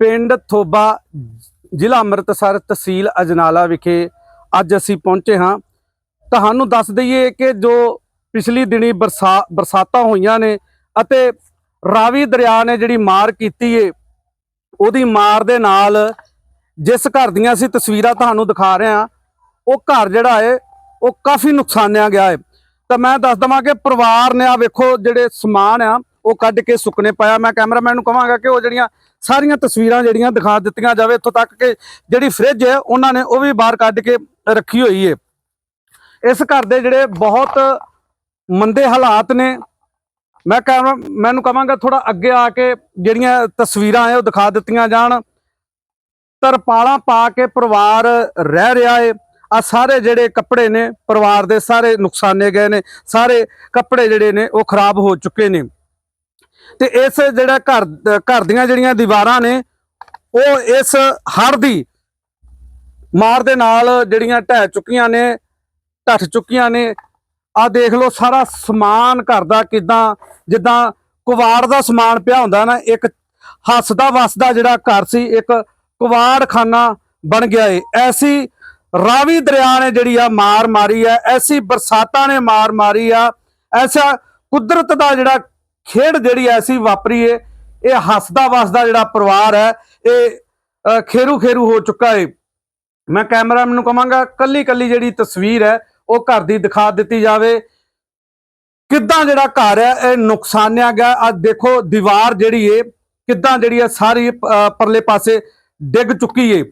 ਪਿੰਡ ਥੋਬਾ, ਜ਼ਿਲ੍ਹਾ ਅੰਮ੍ਰਿਤਸਰ, ਤਹਿਸੀਲ ਅਜਨਾਲਾ ਵਿਖੇ ਅੱਜ ਅਸੀਂ ਪਹੁੰਚੇ ਹਾਂ। ਤੁਹਾਨੂੰ ਦੱਸ ਦਈਏ ਕਿ ਜੋ ਪਿਛਲੀ ਦਿਨੀ ਬਰਸਾ, ਬਰਸਾਤਾਂ ਹੋਈਆਂ ਨੇ ਅਤੇ ਰਾਵੀ ਦਰਿਆ ਨੇ ਜਿਹੜੀ ਮਾਰ ਕੀਤੀ ਏ, ਉਹਦੀ ਮਾਰ ਦੇ ਨਾਲ ਜਿਸ ਘਰ ਦੀਆਂ ਅਸੀਂ ਤਸਵੀਰਾਂ ਤੁਹਾਨੂੰ ਦਿਖਾ ਰਹੇ ਹਾਂ, ਉਹ ਘਰ ਜਿਹੜਾ ਏ, ਉਹ ਕਾਫੀ ਨੁਕਸਾਨਿਆ ਗਿਆ ਏ। ਤਾਂ ਮੈਂ ਦੱਸ ਦਵਾਂ ਕਿ ਪਰਿਵਾਰ ਨੇ ਆ ਵੇਖੋ ਜਿਹੜੇ ਸਮਾਨ ਆ ਉਹ ਕੱਢ ਕੇ ਸੁੱਕਣੇ ਪਾਇਆ। ਮੈਂ ਕੈਮਰਾਮੈਨ ਨੂੰ ਕਹਾਂਗਾ ਕਿ ਉਹ ਜਿਹੜੀਆਂ ਸਾਰੀਆਂ ਤਸਵੀਰਾਂ ਜਿਹੜੀਆਂ ਦਿਖਾ ਦਿੱਤੀਆਂ ਜਾਵੇ, ਇੱਥੋਂ ਤੱਕ ਕਿ ਜਿਹੜੀ ਫ੍ਰਿਜ ਹੈ, ਉਹਨਾਂ ਨੇ ਉਹ ਵੀ ਬਾਹਰ ਕੱਢ ਕੇ ਰੱਖੀ ਹੋਈ ਹੈ ਇਸ ਘਰ ਦੇ ਜਿਹੜੇ ਬਹੁਤ ਮੰਦੇ ਹਾਲਾਤ ਨੇ, ਮੈਂ ਕੈਮਰਾ ਮੈਨੂੰ ਕਹਾਂਗਾ ਥੋੜਾ ਅੱਗੇ ਆ ਕੇ ਜਿਹੜੀਆਂ ਤਸਵੀਰਾਂ ਹੈ, ਉਹ ਦਿਖਾ ਦਿੱਤੀਆਂ ਜਾਣ। ਤਰਪਾਲਾਂ ਪਾ ਕੇ ਪਰਿਵਾਰ ਰਹਿ ਰਿਹਾ ਏ। ਆ ਸਾਰੇ ਜਿਹੜੇ ਕੱਪੜੇ ਨੇ, ਪਰਿਵਾਰ ਦੇ ਸਾਰੇ ਨੁਕਸਾਨੇ ਗਏ ਨੇ। ਸਾਰੇ ਕੱਪੜੇ ਜਿਹੜੇ ਨੇ, ਉਹ ਖਰਾਬ ਹੋ ਚੁੱਕੇ ਨੇ। ਤੇ ਇਸ ਜਿਹੜਾ ਘਰ ਘਰ ਦੀਆਂ ਜਿਹੜੀਆਂ ਦੀਵਾਰਾਂ ਨੇ, ਉਹ ਇਸ ਹੜ੍ਹ ਦੀ ਮਾਰ ਦੇ ਨਾਲ ਜਿਹੜੀਆਂ ਢਹਿ ਚੁੱਕੀਆਂ ਨੇ, ਢੱਠ ਚੁੱਕੀਆਂ ਨੇ ਆ ਦੇਖ ਲਓ ਸਾਰਾ ਸਮਾਨ ਘਰ ਦਾ ਕਿਦਾਂ, ਜਿੱਦਾਂ ਕੁਵਾੜ ਦਾ ਸਮਾਨ ਪਿਆ ਹੁੰਦਾ ਨਾ, ਇੱਕ ਹੱਸਦਾ ਵਸਦਾ ਜਿਹੜਾ ਘਰ ਸੀ, ਇੱਕ ਕੁਵਾੜਖਾਨਾ ਬਣ ਗਿਆ ਏ। ਐਸੀ ਰਾਵੀ ਦਰਿਆ ਨੇ ਜਿਹੜੀ ਆ ਮਾਰ ਮਾਰੀ ਆ, ਐਸੀ ਬਰਸਾਤਾਂ ਨੇ ਮਾਰ ਮਾਰੀ ਆ, ਐਸਾ ਕੁਦਰਤ ਦਾ ਜਿਹੜਾ ਖੇਡ ਜਿਹੜੀ ਐਸੀ ਵਾਪਰੀ ਏ ਇਹ ਹੱਸਦਾ ਵਸਦਾ ਜਿਹੜਾ ਪਰਿਵਾਰ ਹੈ, ਇਹ ਖੇਰੂ ਖੇਰੂ ਹੋ ਚੁੱਕਾ ਏ। ਮੈਂ ਕੈਮਰਾਮੈਨ ਨੂੰ ਕਹਾਂਗਾ ਕੱਲੀ ਕੱਲੀ ਜਿਹੜੀ ਤਸਵੀਰ ਹੈ, ਉਹ ਘਰ ਦੀ ਦਿਖਾ ਦਿੱਤੀ ਜਾਵੇ। ਕਿੱਦਾਂ ਜਿਹੜਾ ਘਰ ਹੈ, ਇਹ ਨੁਕਸਾਨਿਆ ਗਿਆ। ਆ ਦੇਖੋ, ਦੀਵਾਰ ਜਿਹੜੀ ਏ, ਕਿੱਦਾਂ ਜਿਹੜੀ ਹੈ ਸਾਰੀ ਪਰਲੇ ਪਾਸੇ ਡਿੱਗ ਚੁੱਕੀ ਏ।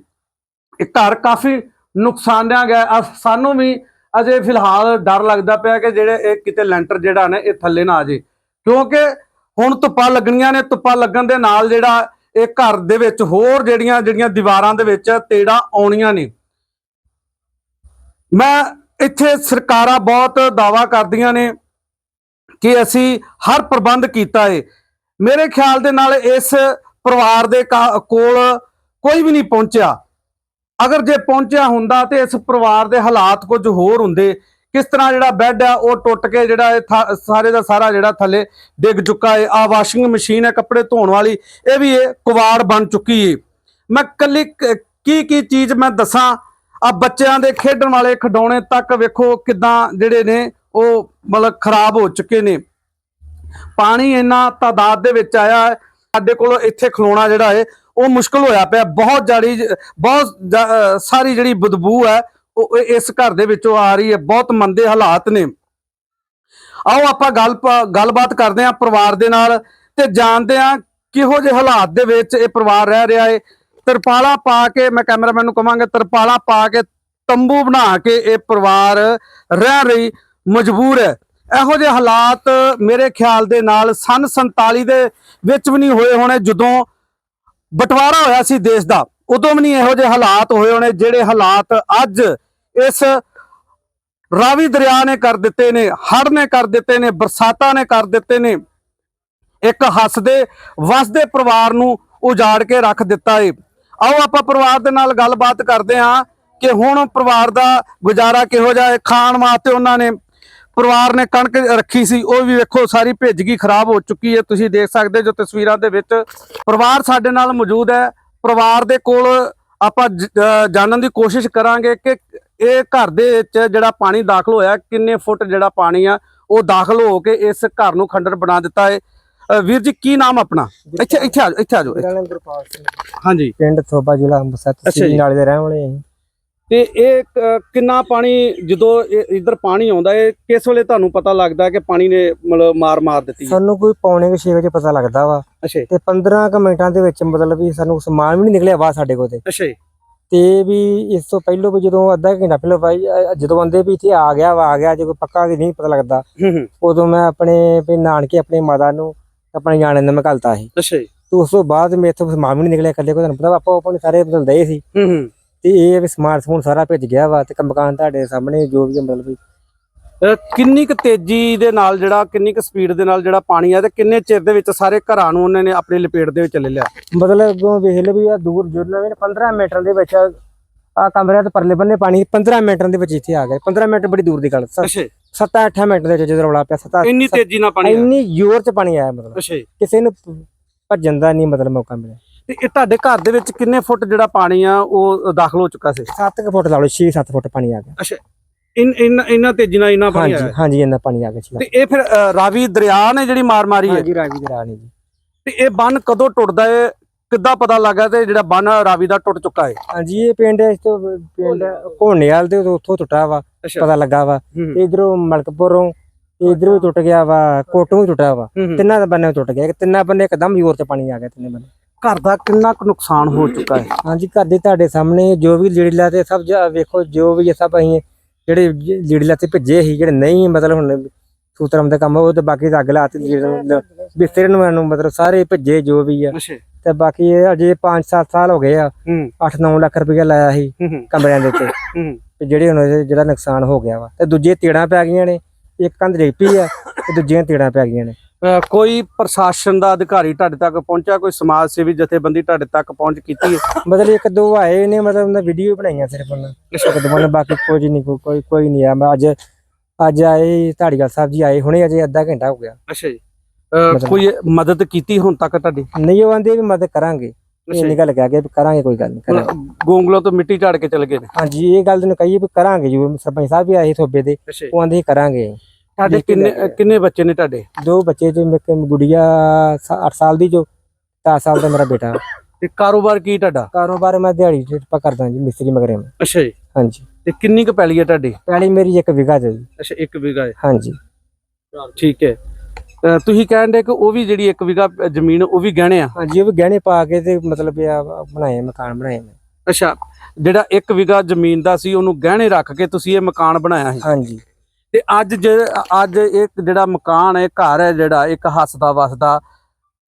ਇਹ ਘਰ ਕਾਫੀ ਨੁਕਸਾਨਿਆ ਗਿਆ। ਆ ਸਾਨੂੰ ਵੀ ਅਜੇ ਫਿਲਹਾਲ ਡਰ ਲੱਗਦਾ ਪਿਆ ਕਿ ਜਿਹੜੇ ਇਹ ਕਿਤੇ ਲੈਂਟਰ ਜਿਹੜਾ ਨੇ, ਇਹ ਥੱਲੇ ਨਾ ਆ ਜੇ ਕਿਉਂਕਿ ਹੁਣ ਧੁੱਪਾਂ ਲੱਗਣੀਆਂ ਨੇ, ਧੁੱਪਾਂ ਲੱਗਣ ਦੇ ਨਾਲ ਜਿਹੜਾ ਇਹ ਘਰ ਦੇ ਵਿੱਚ ਹੋਰ ਜਿਹੜੀਆਂ ਜਿਹੜੀਆਂ ਦੀਵਾਰਾਂ ਦੇ ਵਿੱਚ ਤੇੜਾਂ ਆਉਣੀਆਂ ਨੇ। ਮੈਂ ਇੱਥੇ ਸਰਕਾਰਾਂ ਬਹੁਤ ਦਾਵਾ ਕਰਦੀਆਂ ਨੇ ਕਿ ਅਸੀਂ ਹਰ ਪ੍ਰਬੰਧ ਕੀਤਾ ਏ। ਮੇਰੇ ਖਿਆਲ ਦੇ ਨਾਲ ਇਸ ਪਰਿਵਾਰ ਦੇ ਕਾ- ਕੋਲ ਕੋਈ ਵੀ ਨਹੀਂ ਪਹੁੰਚਿਆ। ਅਗਰ ਜੇ ਪਹੁੰਚਿਆ ਹੁੰਦਾ ਤੇ ਇਸ ਪਰਿਵਾਰ ਦੇ ਹਾਲਾਤ ਕੁਝ ਹੋਰ ਹੁੰਦੇ। ਕਿਸ ਤਰ੍ਹਾਂ ਜਿਹੜਾ ਬੈੱਡ ਆ, ਉਹ ਟੁੱਟ ਕੇ ਜਿਹੜਾ ਇਹ ਥਾ- ਸਾਰੇ ਦਾ ਸਾਰਾ ਜਿਹੜਾ ਥੱਲੇ ਡਿੱਗ ਚੁੱਕਾ ਹੈ ਆ ਵਾਸ਼ਿੰਗ ਮਸ਼ੀਨ ਹੈ, ਕੱਪੜੇ ਧੋਣ ਵਾਲੀ, ਇਹ ਵੀ ਇਹ ਕੁਵਾੜ ਬਣ ਚੁੱਕੀ ਹੈ ਮੈਂ ਕੱਲੀ ਕੀ ਕੀ ਚੀਜ਼ ਮੈਂ ਦੱਸਾਂ? ਆ ਬੱਚਿਆਂ ਦੇ ਖੇਡਣ ਵਾਲੇ ਖਿਡੌਣੇ ਤੱਕ ਵੇਖੋ ਕਿਦਾਂ ਜਿਹੜੇ ਨੇ, ਉਹ ਮਤਲਬ ਖਰਾਬ ਹੋ ਚੁੱਕੇ ਨੇ। ਪਾਣੀ ਇੰਨਾ ਤਾਦਾਦ ਦੇ ਵਿੱਚ ਆਇਆ ਸਾਡੇ ਕੋਲ ਇੱਥੇ ਖਲੋਣਾ ਜਿਹੜਾ ਹੈ ਉਹ ਮੁਸ਼ਕਲ ਹੋਇਆ ਪਿਆ। ਬਹੁਤ ਜਾੜੀ, ਬਹੁਤ ਸਾਰੀ ਜਿਹੜੀ ਬਦਬੂ ਹੈ ਉਹ ਇਸ ਘਰ ਦੇ ਵਿੱਚੋਂ ਆ ਰਹੀ ਹੈ, ਬਹੁਤ ਮੰਦੇ ਹਾਲਾਤ ਨੇ। ਆਓ ਆਪਾਂ ਗੱਲ ਪ- ਗੱਲਬਾਤ ਕਰਦੇ ਹਾਂ ਪਰਿਵਾਰ ਦੇ ਨਾਲ ਤੇ ਜਾਣਦੇ ਹਾਂ ਕਿਹੋ ਜਿਹੇ ਹਾਲਾਤ ਦੇ ਵਿੱਚ ਇਹ ਪਰਿਵਾਰ ਰਹਿ ਰਿਹਾ ਹੈ ਤਰਪਾਲਾ ਪਾ ਕੇ, ਮੈਂ ਕੈਮਰਾਮੈਨ ਨੂੰ ਕਹਾਂਗਾ ਤਰਪਾਲਾ ਪਾ ਕੇ ਤੰਬੂ ਬਣਾ ਕੇ ਇਹ ਪਰਿਵਾਰ ਰਹਿ ਰਹੀ, ਮਜਬੂਰ ਹੈ। ਇਹੋ ਜਿਹੇ ਹਾਲਾਤ ਮੇਰੇ ਖਿਆਲ ਦੇ ਨਾਲ ਸਨ 47 ਦੇ ਵਿੱਚ ਵੀ ਨਹੀਂ ਹੋਏ ਹੋਣੇ, ਜਦੋਂ ਬਟਵਾਰਾ ਹੋਇਆ ਸੀ ਦੇਸ਼ ਦਾ, ਉਦੋਂ ਵੀ ਨਹੀਂ ਇਹੋ ਜਿਹੇ ਹਾਲਾਤ ਹੋਏ ਹੋਣੇ ਜਿਹੜੇ ਹਾਲਾਤ ਅੱਜ ਇਸ ਰਾਵੀ ਦਰਿਆ ਨੇ ਕਰ ਦਿੱਤੇ ਨੇ ਹੜ ਨੇ ਕਰ ਦਿੱਤੇ ਨੇ, ਬਰਸਾਤਾਂ ਨੇ ਕਰ ਦਿੱਤੇ ਨੇ, ਇੱਕ ਹੱਸਦੇ, ਵਸਦੇ ਪਰਿਵਾਰ ਨੂੰ ਉਜਾੜ ਕੇ ਰੱਖ ਦਿੱਤਾ ਏ। ਆਓ ਆਪਾਂ ਪਰਿਵਾਰ ਦੇ ਨਾਲ ਗੱਲਬਾਤ ਕਰਦੇ ਹਾਂ ਕਿ ਹੁਣ ਪਰਿਵਾਰ ਦਾ ਗੁਜ਼ਾਰਾ ਕਿਹੋ ਜਿਹਾ ਹੈ, ਖਾਣ ਵਾਸਤੇ ਉਹਨਾਂ ਨੇ ਪਰਿਵਾਰ ਨੇ ਕਣਕ ਰੱਖੀ ਸੀ, ਉਹ ਵੀ ਵੇਖੋ ਸਾਰੀ ਭਿੱਜ ਗਈ, ਖਰਾਬ ਹੋ ਚੁੱਕੀ ਹੈ ਤੁਸੀਂ ਦੇਖ ਸਕਦੇ ਜੋ ਤਸਵੀਰਾਂ ਦੇ ਵਿੱਚ ਪਰਿਵਾਰ ਸਾਡੇ ਨਾਲ ਮੌਜੂਦ ਹੈ। ਪਰਿਵਾਰ ਦੇ ਕੋਲ ਆਪਾਂ ਜਾਣਨ ਦੀ ਕੋਸ਼ਿਸ਼ ਕਰਾਂਗੇ ਕਿ ਇਹ ਘਰ ਦੇ ਵਿੱਚ ਜਿਹੜਾ ਪਾਣੀ ਦਾਖਲ ਹੋਇਆ ਕਿੰਨੇ ਫੁੱਟ ਜਿਹੜਾ ਪਾਣੀ ਆ ਉਹ ਦਾਖਲ ਹੋ ਕੇ ਇਸ ਘਰ ਨੂੰ ਖੰਡਰ ਬਣਾ ਦਿੱਤਾ ਹੈ ਵੀਰ ਜੀ ਕੀ ਨਾਮ ਆਪਣਾ? ਇੱਥੇ ਇੱਥੇ ਆ ਜਾਓ ਇੱਥੇ ਆ ਜਾਓ ਹਾਂਜੀ। ਪਿੰਡ ਥੋਬਾ ਜ਼ਿਲ੍ਹਾ ਅੰਮ੍ਰਿਤਸਰ। ਤਹਿਸੀਲ ਨਾਲੇ ਦੇ ਰਹਿਣ ਵਾਲੇ ਹਾਂ ਤੇ ਇਹ ਕਿੰਨਾ ਪਾਣੀ ਜਦੋਂ ਇਧਰ ਪਾਣੀ ਆਉਂਦਾ ਹੈ ਕਿਸ ਵੇਲੇ ਤੁਹਾਨੂੰ ਪਤਾ ਲੱਗਦਾ ਕਿ ਪਾਣੀ ਨੇ ਮਤਲਬ ਮਾਰ ਮਾਰ ਦਿੱਤੀ? ਸਾਨੂੰ ਕੋਈ ਪੌਣੇ ਕੁ 6 ਵਜੇ ਪਤਾ ਲੱਗਦਾ ਵਾ ਤੇ 15 ਕੁ ਮਿੰਟਾਂ ਦੇ ਵਿੱਚ ਮਤਲਬ ਵੀ ਸਾਨੂੰ ਸਮਾਨ ਵੀ ਨਹੀਂ ਨਿਕਲਿਆ ਬਾਹਰ ਸਾਡੇ ਕੋਲ ਤੇ। ਅੱਛਾ ਤੇ ਵੀ ਇਸ ਤੋਂ ਪਹਿਲਾਂ ਵੀ ਜਦੋਂ ਅੱਧਾ ਘੰਟਾ ਪਹਿਲਾਂ ਭਾਈ ਅ- ਜਦੋਂ ਆਂਦੇ ਵੀ ਇੱਥੇ ਆ ਗਿਆ ਵਾ ਆ ਗਿਆ ਜੇ ਕੋਈ ਪੱਕਾ ਵੀ ਨਹੀਂ ਪਤਾ ਲੱਗਦਾ ਹੂੰ ਹੂੰ। ਉਦੋਂ ਮੈਂ ਆਪਣੇ ਵੀ ਨਾਨਕੇ ਆਪਣੀ ਮਾਤਾ ਨੂੰ ਆਪਣੇ ਨਿਆਣੇ ਨੂੰ ਮੈਂ ਘਲਤਾ ਸੀ। ਅੱਛਾ ਜੀ, ਤੇ ਉਸ ਤੋਂ ਬਾਅਦ ਮੇਰੇ ਤੋਂ ਸਮਾਨ ਵੀ ਨਹੀਂ ਨਿਕਲਿਆ ਕੱਲੇ ਕੋ ਤੁਹਾਨੂੰ ਪਤਾ ਵਾ, ਆਪਾਂ ਆਪਣੇ ਸਾਰੇ ਬਦਲਦੇ ਸੀ। ਹੂੰ ਹੂੰ। ਤੇ ਇਹ ਵੀ ਸਮਾਰਟਫੋਨ ਸਾਰਾ ਭਿੱਜ ਗਿਆ ਵਾ ਤੇ ਮਕਾਨ ਤੁਹਾਡੇ ਸਾਹਮਣੇ ਜੋ ਵੀ ਮਤਲਬ ਵੀ ਕਿੰਨੀ ਕੁ ਤੇਜ਼ੀ ਦੇ ਨਾਲ ਜਿਹੜਾ ਕਿੰਨੀ ਕੁ ਸਪੀਡ ਦੇ ਨਾਲ ਜਿਹੜਾ ਪਾਣੀ ਆ ਤੇ ਕਿੰਨੇ ਚਿਰ ਦੇ ਵਿੱਚ ਸਾਰੇ ਘਰਾਂ ਨੂੰ ਉਹਨਾਂ ਨੇ ਆਪਣੀ ਲਪੇਟ ਦੇ ਵਿੱਚ ਲੈ ਲਿਆ? ਮਤਲਬ ਵੇਖ ਲਓ ਵੀ ਆ ਦੂਰ ਜੁੜਨਾ ਵੀ 15 ਮੀਟਰ ਦੇ ਵਿੱਚ ਆ ਕਮਰਿਆਂ ਤੇ ਪਰਲੇ ਬੰਨੇ ਪਾਣੀ 15 ਮਿੰਟਾਂ ਦੇ ਵਿੱਚ ਇੱਥੇ ਆ ਗਿਆ। 15 ਮਿੰਟ ਬੜੀ ਦੂਰ ਦੀ ਗੱਲ। ਅੱਛਾ। 7-8 ਮਿੰਟ ਦੇ ਵਿੱਚ ਜਦੋਂ ਰੌਲਾ ਪਿਆ 7 ਇੰਨੀ ਤੇਜ਼ੀ ਨਾਲ ਪਾਣੀ। ਇੰਨੀ ਜ਼ੋਰ ਚ ਪਾਣੀ ਆਇਆ ਮਤਲਬ। ਅੱਛਾ। ਕਿਸੇ ਨੂੰ ਭੱਜਣ ਦਾ ਨਹੀਂ ਮਤਲਬ ਮੌਕਾ ਮਿਲਿਆ। ਤੇ ਇਹ ਤੁਹਾਡੇ ਘਰ ਦੇ ਵਿੱਚ ਕਿੰਨੇ ਫੁੱਟ ਜਿਹੜਾ ਪਾਣੀ ਆ ਉਹ ਦਾਖਲ ਹੋ ਚੁੱਕਾ ਸੀ? 7 ਫੁੱਟ ਲਾ ਲਓ 6-7 ਫੁੱਟ ਪਾਣੀ ਆ ਗਿਆ। ਅੱਛਾ। ਇਨ ਇਨ ਇਹਨਾਂ ਤੇਜ਼ੀ ਨਾਲ ਇੰਨਾ ਪਾਣੀ ਹਾਂਜੀ ਆਇਆ। ਹਾਂਜੀ ਇੰਨਾ ਪਾਣੀ ਆ ਗਿਆ ਸੀ ਤੇ ਇਹ ਫਿਰ ਅ, ਰਾਵੀ ਦਰਿਆ ਨੇ ਜਿਹੜੀ ਮਾਰ ਮਾਰੀ ਹੈ? ਹਾਂਜੀ ਰਾਵੀ ਦੇ ਰਾਣੀ ਜੀ। ਤੇ ਇਹ ਬੰਨ ਕਦੋਂ ਟੁੱਟਦਾ ਹੈ ਕਿੱਦਾਂ ਪਤਾ ਲੱਗਾ ਤੇ ਜਿਹੜਾ ਬੰਨ ਰਾਵੀ ਦਾ ਟੁੱਟ ਚੁੱਕਾ ਹੈ ਹਾਂਜੀ ਇਹ ਪਿੰਡ ਇਸ ਤੋਂ ਪਿੰਡ ਘੋਣੇਵਾਲ ਦੇ ਉੱਥੋਂ ਟੁੱਟਾ ਵਾ ਪਤਾ ਲੱਗਾ ਵਾ। ਹੂੰ ਇਧਰੋਂ ਮਲਕਪੁਰੋਂ ਇਧਰੋਂ ਟੁੱਟ ਗਿਆ ਵਾ ਕੋਟੋਂ ਟੁੱਟਾ ਵਾ। ਹੂੰ ਤਿੰਨਾਂ ਦੇ ਬੰਨੇ ਟੁੱਟ ਗਿਆ। ਤਿੰਨਾਂ ਬੰਨੇ ਇੱਕਦਮ ਜ਼ੋਰ ਤੇ ਪਾਣੀ ਆ ਗਿਆ ਤਿੰਨੇ ਬੰਨੇ ਘਰ ਦਾ ਕਿੰਨਾ ਕੁ ਨੁਕਸਾਨ ਹੋ ਚੁੱਕਾ ਹੈ ਹਾਂਜੀ ਘਰ ਦੇ ਤੁਹਾਡੇ ਸਾਹਮਣੇ ਜੋ ਵੀ ਲੀੜਲਾ ਤੇ ਸਭ ਜਾ- ਵੇਖੋ ਜੋ ਵੀ ਇਹ ਸਭ ਅਸੀਂ ਜਿਹੜੇ ਜ- ਲੀੜਲਾ ਤੇ ਭੇਜੇ ਸੀ ਜਿਹੜੇ ਨਹੀਂ ਮਤਲਬ ਹੁਣ ਸੂਤਰਮ ਦਾ ਕੰਮ ਉਹ ਤੇ ਬਾਕੀ ਤਾਂ ਅੱਗ ਲਾਤੀ ਬਿਸਤਰੇ ਨੂੰ ਮੈਨੂੰ ਮਤਲਬ ਸਾਰੇ ਭੇਜੇ ਜੋ ਵੀ ਆ। ਤੇ ਬਾਕੀ ਇਹ ਅਜੇ 5-7 ਸਾਲ ਹੋ ਗਏ ਆ। ਹੂੰ। 8-9 ਲੱਖ ਰੁਪਏ ਲਾਇਆ ਸੀ ਕਮਰਿਆਂ ਦੇ ਉੱਤੇ। ਤੇ ਜਿਹੜੇ ਹੁਣ ਜਿਹੜਾ ਨੁਕਸਾਨ ਹੋ ਗਿਆ ਵਾ। ਤੇ ਦੂਜੇ ਤੀੜਾਂ ਪੈ ਗਈਆਂ ਨੇ ਇੱਕ ਕੰਧ ਪਈ ਆ ਤੇ ਦੂਜੀਆਂ ਤੀੜਾਂ ਪੈ ਗਈਆਂ ਨੇ। ਕੋਈ ਪ੍ਰਸ਼ਾਸਨ ਦਾ ਅਧਿਕਾਰੀ ਤੁਹਾਡੇ ਤੱਕ ਪਹੁੰਚਿਆ? ਕੋਈ ਸਮਾਜ ਸੇਵੀ ਜਥੇਬੰਦੀ ਤੁਹਾਡੇ ਤੱਕ ਪਹੁੰਚ ਕੀਤੀ ਹੈ? ਮਤਲਬ ਇੱਕ ਦੋ ਆਏ ਨੇ ਮਤਲਬ ਉਹਨਾਂ ਵੀਡੀਓ ਬਣਾਈਆਂ ਸਿਰਫ ਉਹਨਾਂ ਇੱਕ ਦੋ ਨੇ ਬਾਕੀ ਕੁਝ ਨਹੀਂ ਕੋਈ- ਕੋਈ ਕੋਈ ਨਹੀਂ ਆ ਮੈਂ ਅੱਜ ਅੱਜ ਆਏ ਧਾੜੀਵਾਲ ਸਾਹਿਬ ਜੀ ਆਏ ਹੁਣੇ ਅਜੇ ਅੱਧਾ ਘੰਟਾ ਹੋ ਗਿਆ। ਅੱਛਾ ਜੀ। ਕੋਈ ਮਦਦ ਕੀਤੀ ਹੁਣ ਤੱਕ ਤੁਹਾਡੀ? ਨਹੀਂ ਉਹ ਆਂਦੇ ਵੀ ਮਦਦ ਕਰਾਂਗੇ। ਇਹ ਨਿਕਲ ਗਿਆ ਕਿ ਕਰਾਂਗੇ ਕੋਈ ਗੱਲ ਨਹੀਂ ਗੋਂਗਲੋ ਤੋਂ ਮਿੱਟੀ ਝਾੜ ਕੇ ਚਲੇ ਗਏ ਹਾਂਜੀ ਇਹ ਗੱਲ ਨੂੰ ਕਹੀਏ ਵੀ ਕਰਾਂਗੇ ਜੀ ਸਰਪੰਚ ਸਾਹਿਬ ਵੀ ਆਏ ਥੋਬੇ ਦੇ ਉਹ ਆਂਦੇ ਕਰਾਂਗੇ। ਤੁਹਾਡੇ ਕੇ ਕਿੰਨੇ ਕਿੰਨੇ ਬੱਚੇ ਨੇ ਤੁਹਾਡੇ? ਦੋ ਬੱਚੇ ਜੋ ਮੇਰੇ ਗੁੜੀਆ 8 ਸਾਲ ਦੀ ਜੋ 10 ਸਾਲ ਦਾ ਮੇਰਾ ਬੇਟਾ। ਤੇ ਕਾਰੋਬਾਰ ਕੀ ਤੁਹਾਡਾ? ਕਾਰੋਬਾਰ ਮੈਂ ਦਿਹਾੜੀ ਤੇ ਪਾ ਕਰਦਾ ਜੀ ਮਿਸਤਰੀ ਮਗਰੇ ਮੈਂ। ਅੱਛਾ ਜੀ। ਹਾਂਜੀ। ਤੇ ਕਿੰਨੀ ਕੁ ਪੈਲੀ ਹੈ ਤੁਹਾਡੀ? ਪਹਿਲੀ ਮੇਰੀ ਇੱਕ ਵਿਗਾ ਜੀ। ਅੱਛਾ 1 ਵਿਗਾ ਹੈ। ਹਾਂਜੀ। ਠੀਕ ਹੈ। ਤੁਸੀਂ ਕਹਿੰਦੇ ਕਿ ਉਹ ਵੀ ਜਿਹੜੀ 1 ਵਿਗਾ ਜ਼ਮੀਨ ਉਹ ਵੀ ਗਹਿਣੇ ਆ? ਹਾਂਜੀ ਉਹ ਵੀ ਗਹਿਣੇ ਪਾ ਕੇ ਤੇ ਮਤਲਬ ਆ ਬਣਾਏ ਮਕਾਨ ਬਣਾਏ ਮੈਂ। ਅੱਛਾ ਜਿਹੜਾ 1 ਵਿਗਾ ਜ਼ਮੀਨ ਦਾ ਸੀ ਉਹਨੂੰ ਗਹਿਣੇ ਰੱਖ ਕੇ ਤੁਸੀਂ ਇਹ ਮਕਾਨ ਬਣਾਇਆ ਸੀ? ਹਾਂਜੀ। ਤੇ ਅੱਜ ਜੇ ਅੱਜ ਇੱਕ ਜਿਹੜਾ ਮਕਾਨ ਹੈ ਘਰ ਹੈ ਜਿਹੜਾ ਇੱਕ ਹੱਸਦਾ ਵਸਦਾ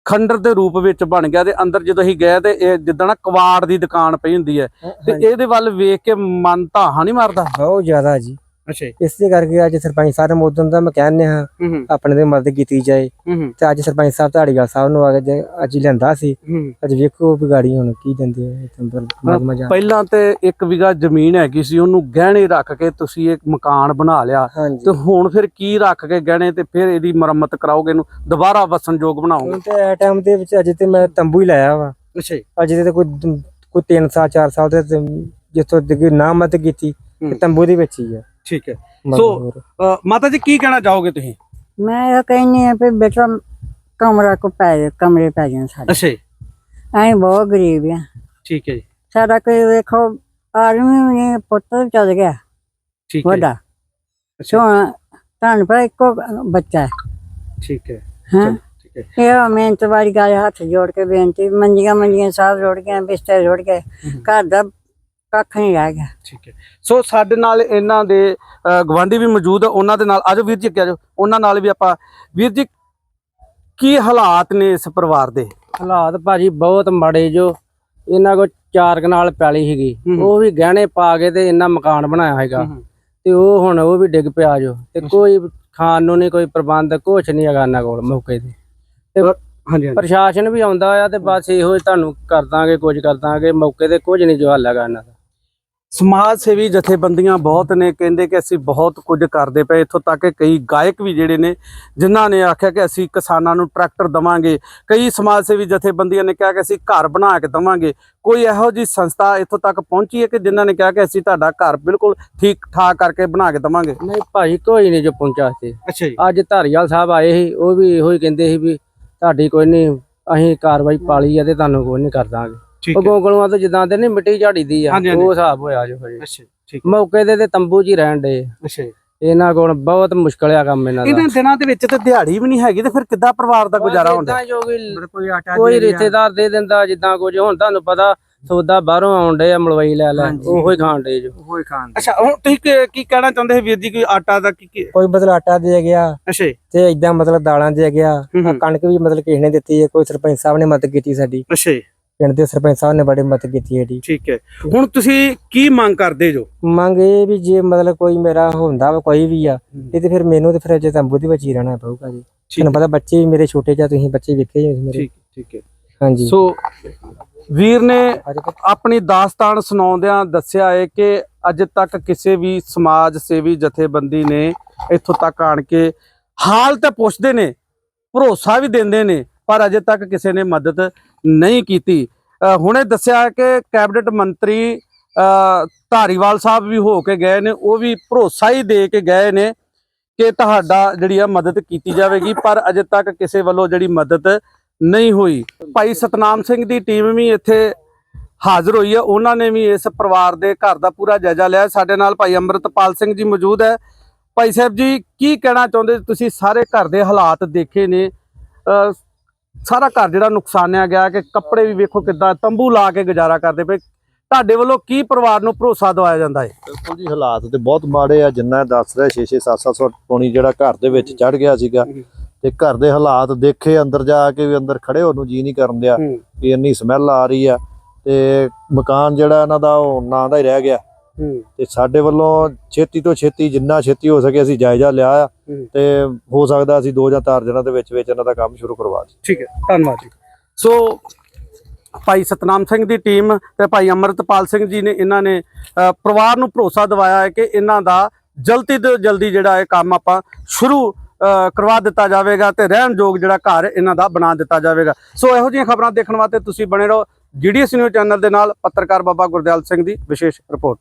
ਖੰਡਰ ਦੇ ਰੂਪ ਵਿੱਚ ਬਣ ਗਿਆ ਤੇ ਅੰਦਰ ਜਦੋਂ ਅਸੀਂ ਗਏ ਤੇ ਇਹ ਜਿੱਦਾਂ ਨਾ ਕਵਾੜ ਦੀ ਦੁਕਾਨ ਪਈ ਹੁੰਦੀ ਹੈ ਤੇ ਇਹਦੇ ਵੱਲ ਵੇਖ ਕੇ ਮਨ ਧਾਹਾਂ ਨਹੀਂ ਮਾਰਦਾ? ਬਹੁਤ ਜ਼ਿਆਦਾ ਜੀ। ਅੱਛਾ ਇਸੇ ਕਰਕੇ ਅੱਜ ਸਰਪੰਚ ਸਾਹਿਬ ਨੂੰ ਉਦੋਂ ਦਾ ਮੈਂ ਕਹਿੰਨੇ ਹਾਂ ਆਪਣੇ ਦੇ ਮਦਦ ਕੀਤੀ ਜਾਏ। ਤੇ ਅੱਜ ਸਰਪੰਚ ਸਾਹਿਬ ਧਾੜੀਵਾਲ ਸਾਹਿਬ ਨੂੰ ਆ ਕੇ ਅੱਜ ਲਿਆਂਦਾ ਸੀ। ਅੱਜ ਵੇਖੋ ਵੀ ਗਾੜੀ ਹੁਣ ਕੀ ਦਿੰਦੇ ਆ ਤੰਬਰ ਮਦਮਾ ਜਾ ਪਹਿਲਾਂ ਤੇ ਇੱਕ ਵਿਗਾ ਜ਼ਮੀਨ ਹੈਗੀ ਸੀ ਉਹਨੂੰ ਗਹਿਣੇ ਰੱਖ ਕੇ ਤੁਸੀਂ ਇੱਕ ਮਕਾਨ ਬਣਾ ਲਿਆ। ਤੇ ਹੁਣ ਫਿਰ ਕੀ ਰੱਖ ਕੇ ਗਹਿਣੇ ਤੇ ਫਿਰ ਇਹਦੀ ਮੁਰੰਮਤ ਕਰਾਓਗੇ ਇਹਨੂੰ ਦੁਬਾਰਾ ਵਸਣਯੋਗ ਬਣਾਓਗੇ? ਤੇ ਟਾਈਮ ਦੇ ਵਿੱਚ ਅੱਜ ਤੇ ਮੈਂ ਤੰਬੂ ਹੀ ਲਾਇਆ ਵਾ। ਅੱਛਾ ਜੀ। ਅੱਜ ਤੇ ਕੋਈ ਕੋਈ 3 ਸਾਲ 4 ਸਾਲ ਤੇ ਜਿੱਥੋਂ ਨਾ ਮਦਦ ਕੀਤੀ। ਤੰਬੂ ਦੇ ਵਿੱਚ ਹੀ ਆ। ਠੀਕ ਹੈ ਮਦਦ ਸੋ ਹੋਰ। ਅ, ਮਾਤਾ ਜੀ ਕੀ ਕਹਿਣਾ ਚਾਹੋਗੇ ਤੁਸੀਂ ਮੈਂ ਇਹ ਕਹਿੰਨੀ ਆ ਵੀ ਬੇਟਾ ਕਮਰਾ ਕੋ ਪੈ ਜਾ ਕਮਰੇ ਪੈ ਜਾਣ ਸਾਡੇ ਅੱਛਾ ਜੀ ਅਸੀਂ ਬਹੁਤ ਗਰੀਬ ਆ ਠੀਕ ਹੈ ਜੀ ਸਾਡਾ ਕੋਈ ਵੇਖੋ ਆਦਮੀ ਵੀ ਨਹੀਂ ਪੁੱਤ ਵੀ ਚਲ ਗਿਆ ਠੀਕ ਹੈ ਵੱਡਾ ਅੱਛਾ ਸੋ ਤੁਹਾਨੂੰ ਪਤਾ ਇੱਕੋ ਬੱਚਾ ਹੈ ਠੀਕ ਹੈ ਹੈਂ? ਠੀਕ ਹੈ ਇਹ ਮਿਹਨਤ ਵਾਲੀ ਗੱਲ ਹੈ, ਹੱਥ ਜੋੜ ਕੇ ਬੇਨਤੀ ਮੰਜੀਆਂ ਮੰਜੀਆਂ ਸਾਹਿਬ ਜੋੜ ਕੇ ਬਿਸਤਰੇ ਜੋੜ ਕੇ ਘਰ ਦਾ ਕੱਖ ਨਹੀਂ ਰਹਿ ਗਿਆ। ਠੀਕ ਹੈ। ਸੋ ਸਾਡੇ ਨਾਲ ਇਹਨਾਂ ਦੇ ਗਵਾਂਢੀ ਵੀ ਮੌਜੂਦ ਆ ਉਹਨਾਂ ਦੇ ਨਾਲ ਆਜੋ ਵੀਰ ਜੀ ਅੱਗੇ ਆਜੋ। ਉਹਨਾਂ ਨਾਲ ਵੀ ਆਪਾਂ ਵੀਰ ਜੀ ਕੀ ਹਾਲਾਤ ਨੇ ਇਸ ਪਰਿਵਾਰ ਦੇ? ਹਾਲਾਤ ਭਾਜੀ ਬਹੁਤ ਮਾੜੇ ਜੋ। ਇਹਨਾਂ ਕੋ ਚਾਰ ਕਨਾਲ ਪੈਲੀ ਸੀਗੀ। ਉਹ ਵੀ ਗਹਿਣੇ ਪਾ ਕੇ ਤੇ ਇਹਨਾਂ ਮਕਾਨ ਬਣਾਇਆ ਹੈਗਾ ਤੇ ਉਹ ਹੁਣ ਉਹ ਵੀ ਡਿੱਗ ਪਿਆ ਜੋ। ਤੇ ਕੋਈ ਖਾਣ ਨੂੰ ਨਹੀਂ ਕੋਈ ਪ੍ਰਬੰਧ ਕੁਛ ਨਹੀਂ ਹੈਗਾ ਇਹਨਾਂ ਕੋਲ ਮੌਕੇ ਤੇ। ਤੇ ਹਾਂਜੀ ਹਾਂਜੀ। ਪ੍ਰਸ਼ਾਸਨ ਵੀ ਆਉਂਦਾ ਆ ਤੇ ਬਸ ਇਹੋ ਹੀ ਤੁਹਾਨੂੰ ਕਰ ਦਾਂਗੇ ਕੁਝ ਕਰ ਦਾਂਗੇ। ਮੌਕੇ ਤੇ ਕੁਝ ਨਹੀਂ ਜੋ ਹੱਲ ਹੈਗਾ ਇਹਨਾਂ ਦਾ। ਸਮਾਜ ਸੇਵੀ ਜਥੇਬੰਦੀਆਂ ਬਹੁਤ ਨੇ ਕਹਿੰਦੇ ਕਿ ਅਸੀਂ ਬਹੁਤ ਕੁਝ ਕਰਦੇ ਪਏ ਇੱਥੋਂ ਤੱਕ ਕਿ ਕਈ ਗਾਇਕ ਵੀ ਜਿਹੜੇ ਨੇ ਜਿਨ੍ਹਾਂ ਨੇ ਆਖਿਆ ਕਿ ਅਸੀਂ ਕਿਸਾਨਾਂ ਨੂੰ ਟਰੈਕਟਰ ਦਵਾਂਗੇ। ਕਈ ਸਮਾਜ ਸੇਵੀ ਜਥੇਬੰਦੀਆਂ ਨੇ ਕਿਹਾ ਕਿ ਅਸੀਂ ਘਰ ਬਣਾ ਕੇ ਦਵਾਂਗੇ। ਕੋਈ ਇਹੋ ਜੀ ਸੰਸਥਾ ਇੱਥੋਂ ਤੱਕ ਪਹੁੰਚੀ ਹੈ ਕਿ ਜਿਨ੍ਹਾਂ ਨੇ ਕਿਹਾ ਕਿ ਅਸੀਂ ਤੁਹਾਡਾ ਘਰ ਬਿਲਕੁਲ ਠੀਕ ਠਾਕ ਕਰਕੇ ਬਣਾ ਕੇ ਦਵਾਂਗੇ? ਨਹੀਂ ਭਾਜੀ ਕੋਈ ਨਹੀਂ ਜੋ ਪਹੁੰਚਾ ਇੱਥੇ ਅੱਛਾ ਜੀ। ਅੱਜ ਧਾਰੀਵਾਲ ਸਾਹਿਬ ਆਏ ਸੀ ਉਹ ਵੀ ਇਹੋ ਹੀ ਕਹਿੰਦੇ ਸੀ ਵੀ ਤੁਹਾਡੀ ਕੋਈ ਨਹੀਂ ਅਸੀਂ ਕਾਰਵਾਈ ਪਾਲੀ ਆ ਤੇ ਤੁਹਾਨੂੰ ਕੋਈ ਨਹੀਂ ਕਰ ਦਾਂਗੇ। ਉਹ ਗੋਗਲੂਆਂ ਤੋਂ ਜਿੱਦਾਂ ਦੇ ਨਹੀਂ ਮਿੱਟੀ ਝਾੜੀ ਦੀ ਆ। ਉਹ ਹਿਸਾਬ ਹੋਇਆ ਜੋ ਹਜੇ ਅੱਛਾ ਠੀਕ ਮੌਕੇ ਦੇ ਤੇ ਤੰਬੂ 'ਚ ਹੀ ਰਹਿਣ ਦੇ ਅੱਛਾ ਜੀ। ਇਹਨਾਂ ਕੋਲ ਬਹੁਤ ਮੁਸ਼ਕਲ ਆ ਕੰਮ ਇਹਨਾਂ ਦਾ। ਇਹਨਾਂ ਦਿਨਾਂ ਦੇ ਵਿੱਚ ਤੇ ਦਿਹਾੜੀ ਵੀ ਨਹੀਂ ਹੈਗੀ ਤੇ ਫਿਰ ਕਿੱਦਾਂ ਪਰਿਵਾਰ ਦਾ ਗੁਜ਼ਾਰਾ ਹੁੰਦਾ? ਏਦਾਂ ਜੋ ਵੀ ਕੋਈ ਰਿਸ਼ਤੇਦਾਰ ਦੇ ਦਿੰਦਾ ਜਿੱਦਾਂ ਕੁਝ ਹੁਣ ਤੁਹਾਨੂੰ ਪਤਾ ਸੌਦਾ ਬਾਹਰੋਂ ਆਉਣ ਡੇ ਆ ਮਲਵਈ ਲੈ ਲੈ ਉਹੋ ਹੀ ਖਾਣ ਡੇ ਜੋ। ਕੋਈ ਖਾਣ ਅੱਛਾ ਹੁਣ ਤੁਸੀਂ ਕੀ- ਕਹਿਣਾ ਚਾਹੁੰਦੇ ਸੀ ਵੀਰ ਜੀ ਕੋਈ ਆਟਾ ਦਾ ਕੀ ਕੋਈ ਮਤਲਬ ਆਟਾ ਦੇ ਗਿਆ। ਅੱਛਾ ਤੇ ਇਦਾਂ ਮਤਲਬ ਦਾਲਾਂ ਦੇ ਗਿਆ। ਹੂੰ ਹੂੰ, ਕਣਕ ਵੀ ਮਤਲਬ ਕਿਸੇ ਨੇ ਦਿੱਤੀ ਹੈ ਕੋਈ ਸਰਪੰਚ ਸਾਹਿਬ ਨੇ ਮਦਦ ਕੀਤੀ ਸਾਡੀ। ਅੱਛਾ ਪਿੰਡ ਦੇ ਸਰਪੰਚ ਸਾਹਿਬ ਨੇ ਬੜੀ ਮਦਦ ਕੀਤੀ ਹੈ ਜੀ। ਠੀਕ ਹੈ। ਹੁਣ ਤੁਸੀਂ ਕੀ ਮੰਗ ਕਰਦੇ ਜੋ? ਮੰਗ ਇਹ ਵੀ ਜੇ ਮਤਲਬ ਕੋਈ ਮੇਰਾ ਹੁੰਦਾ ਵਾ ਕੋਈ ਵੀ ਆ ਇਹ ਤੇ ਫਿਰ ਮੈਨੂੰ ਤੇ ਫਿਰ ਜੇ ਤੰਬੂ ਦੇ ਵਿੱਚ ਹੀ ਰਹਿਣਾ ਪਊਗਾ ਜੀ। ਤੁਹਾਨੂੰ ਪਤਾ ਬੱਚੇ ਵੀ ਮੇਰੇ ਛੋਟੇ ਜਿਹਾ ਤੁਸੀਂ ਬੱਚੇ ਵੇਖੇ ਹੀ ਮੇਰੇ। ਠੀਕ ਠੀਕ ਹੈ। ਹਾਂਜੀ। ਸੋ ਵੀਰ ਨੇ ਅੱਜ ਆਪਣੀ ਦਾਸਤਾਨ ਸੁਣਾਉਂਦਿਆਂ ਦੱਸਿਆ ਹੈ ਕਿ ਅੱਜ ਤੱਕ ਕਿਸੇ ਵੀ ਸਮਾਜ ਸੇਵੀ ਜਥੇਬੰਦੀ ਨੇ ਇੱਥੋਂ ਤੱਕ ਆਣ ਕੇ ਹਾਲ ਤਾਂ ਪੁੱਛਦੇ ਨੇ ਭਰੋਸਾ ਵੀ ਦਿੰਦੇ ਨੇ ਪਰ ਅਜੇ ਤੱਕ ਕਿਸੇ ਨੇ ਮਦਦ ਨਹੀਂ ਕੀਤੀ। ਹੁਣੇ ਦੱਸਿਆ ਕਿ ਕੈਬਨਿਟ ਮੰਤਰੀ ਧਾਰੀਵਾਲ ਸਾਹਿਬ ਵੀ ਹੋ ਕੇ ਗਏ ਨੇ, ਉਹ ਵੀ ਭਰੋਸਾ ਹੀ ਦੇ ਕੇ ਗਏ ਨੇ ਕਿ ਤੁਹਾਡਾ ਜਿਹੜੀ ਆ ਮਦਦ ਕੀਤੀ ਜਾਵੇਗੀ, ਪਰ ਅਜੇ ਤੱਕ ਕਿਸੇ ਵੱਲੋਂ ਜਿਹੜੀ ਮਦਦ ਨਹੀਂ ਹੋਈ। ਭਾਈ ਸਤਨਾਮ ਸਿੰਘ ਦੀ ਟੀਮ ਵੀ ਇੱਥੇ ਹਾਜ਼ਰ ਹੋਈ ਹੈ ਉਹਨਾਂ ਨੇ ਵੀ ਇਸ ਪਰਿਵਾਰ ਦੇ ਘਰ ਦਾ ਪੂਰਾ ਜਾਇਜ਼ਾ ਲਿਆ। ਸਾਡੇ ਨਾਲ ਭਾਈ ਅੰਮ੍ਰਿਤਪਾਲ ਸਿੰਘ ਜੀ ਮੌਜੂਦ ਹੈ। ਭਾਈ ਸਾਹਿਬ ਜੀ, ਕੀ ਕਹਿਣਾ ਚਾਹੁੰਦੇ ਤੁਸੀਂ? ਸਾਰੇ ਘਰ ਦੇ ਹਾਲਾਤ ਦੇਖੇ ਨੇ। ਸਾਰਾ ਘਰ ਜਿਹੜਾ ਨੁਕਸਾਨਿਆ ਗਿਆ ਕਿ ਕੱਪੜੇ ਵੀ ਵੇਖੋ ਕਿੱਦਾਂ ਤੰਬੂ ਲਾ ਕੇ ਗੁਜ਼ਾਰਾ ਕਰਦੇ ਪਏ। ਤੁਹਾਡੇ ਵੱਲੋਂ ਕੀ ਪਰਿਵਾਰ ਨੂੰ ਭਰੋਸਾ ਦਵਾਇਆ ਜਾਂਦਾ ਹੈ? ਬਿਲਕੁਲ ਜੀ ਹਾਲਾਤ ਤੇ ਬਹੁਤ ਮਾੜੇ ਆ। ਜਿੰਨਾ ਦੱਸ ਰਿਹਾ 6-6 7-7 ਫੁੱਟ ਪਾਣੀ ਜਿਹੜਾ ਘਰ ਦੇ ਵਿੱਚ ਚੜ ਗਿਆ ਸੀਗਾ। ਤੇ ਘਰ ਦੇ ਹਾਲਾਤ ਦੇਖੇ ਅੰਦਰ ਜਾ ਕੇ ਵੀ ਅੰਦਰ ਖੜੇ ਹੋਣ ਨੂੰ ਜੀ ਨਹੀਂ ਕਰਨ ਦਿਆ। ਵੀ ਇੰਨੀ ਸਮੈਲ ਆ ਰਹੀ ਆ। ਤੇ ਮਕਾਨ ਜਿਹੜਾ ਇਹਨਾਂ ਦਾ ਉਹ ਨਾਂ ਦਾ ਹੀ ਰਹਿ ਗਿਆ। ਤੇ ਸਾਡੇ ਵੱਲੋਂ ਛੇਤੀ ਤੋਂ ਛੇਤੀ ਜਿੰਨਾ ਛੇਤੀ ਹੋ ਸਕੇ ਅਸੀਂ ਜਾਇਜ਼ਾ ਲਿਆ। ਤੇ ਹੋ ਸਕਦਾ ਅਸੀਂ ਦੋ ਜਾਂ ਚਾਰ ਦਿਨਾਂ ਦੇ ਵਿੱਚ ਵਿੱਚ ਇਹਨਾਂ ਦਾ ਕੰਮ ਸ਼ੁਰੂ ਕਰਵਾ ਦਈਏ। ਠੀਕ ਹੈ ਧੰਨਵਾਦ ਜੀ। ਸੋ ਭਾਈ ਸਤਨਾਮ ਸਿੰਘ ਦੀ ਟੀਮ ਤੇ ਭਾਈ ਅਮਰਤਪਾਲ ਸਿੰਘ ਜੀ ਨੇ ਇਹਨਾਂ ਨੇ ਪਰਿਵਾਰ ਨੂੰ ਭਰੋਸਾ ਦਿਵਾਇਆ ਹੈ ਕਿ ਇਹਨਾਂ ਦਾ ਜਲਦੀ ਤੋਂ ਜਲਦੀ ਜਿਹੜਾ ਇਹ ਕੰਮ ਆਪਾਂ ਸ਼ੁਰੂ ਕਰਵਾ ਦਿੱਤਾ ਜਾਵੇਗਾ ਤੇ ਰਹਿਣ ਯੋਗ ਜਿਹੜਾ ਘਰ ਇਹਨਾਂ ਦਾ ਬਣਾ ਦਿੱਤਾ ਜਾਵੇਗਾ। ਸੋ ਇਹੋ ਜਿਹੀਆਂ ਖਬਰਾਂ ਦੇਖਣ ਵਾਸਤੇ ਤੁਸੀਂ ਬਣੇ ਰਹੋ ਜੀਡੀਐਸ ਨਿਊਜ਼ ਚੈਨਲ ਦੇ ਨਾਲ ਪੱਤਰਕਾਰ ਬਾਬਾ ਗੁਰਦਿਆਲ ਸਿੰਘ ਦੀ ਵਿਸ਼ੇਸ਼ ਰਿਪੋਰਟ।